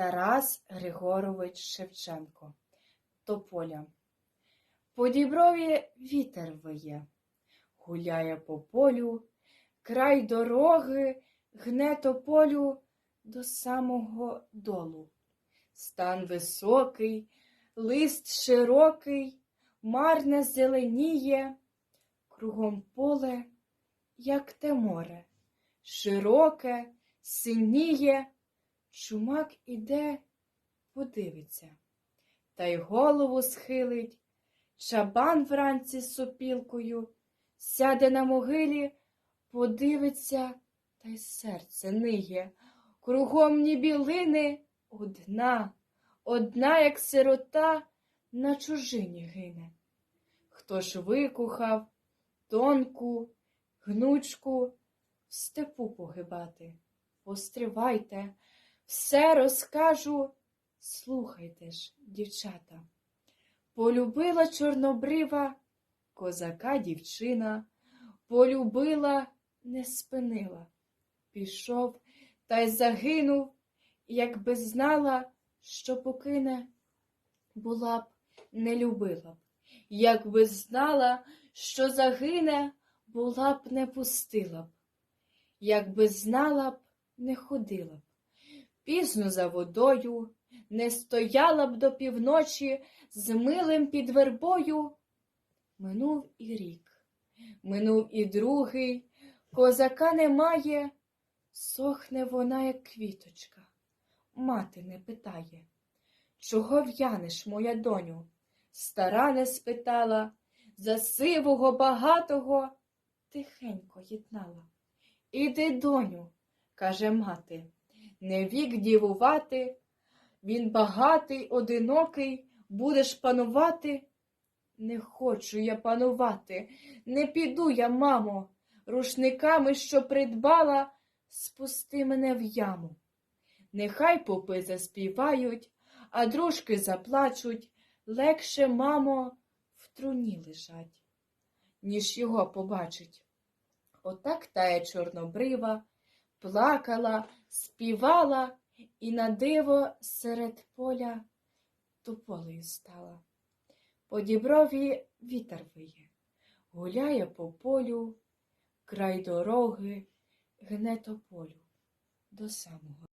Тарас Григорович Шевченко. Тополя. По діброві вітер виє, гуляє по полю, край дороги гне тополю до самого долу. Стан високий, лист широкий, марне зеленіє, кругом поле, як те море, широке, синіє, чумак іде, подивиться, та й голову схилить, чабан вранці з сопілкою, сяде на могилі, подивиться, та й серце ниє, кругом ні білини, одна, одна, як сирота, на чужині гине. Хто ж викухав тонку, гнучку, в степу погибати? Постривайте, все розкажу, слухайте ж, дівчата. Полюбила чорнобрива козака дівчина, полюбила, не спинила. Пішов та й загинув, якби знала, що покине, була б, не любила б. Якби знала, що загине, була б не пустила б. Якби знала б, не ходила б. Пізно за водою, не стояла б до півночі з милим під вербою. Минув і рік, минув і другий, козака немає, сохне вона, як квіточка. Мати не питає, чого в'янеш, моя доню? Стара не спитала, за сивого багатого тихенько єднала. Іди, доню, каже мати, не вік дівувати, він багатий, одинокий, будеш панувати. Не хочу я панувати, не піду я, мамо, рушниками, що придбала, спусти мене в яму. Нехай попи заспівають, а дружки заплачуть, легше, мамо, в труні лежать, ніж його побачить. Отак тая чорнобрива плакала, співала і на диво серед поля туполею стала. По діброві вітер виє, гуляє по полю, край дороги гне тополю до самого.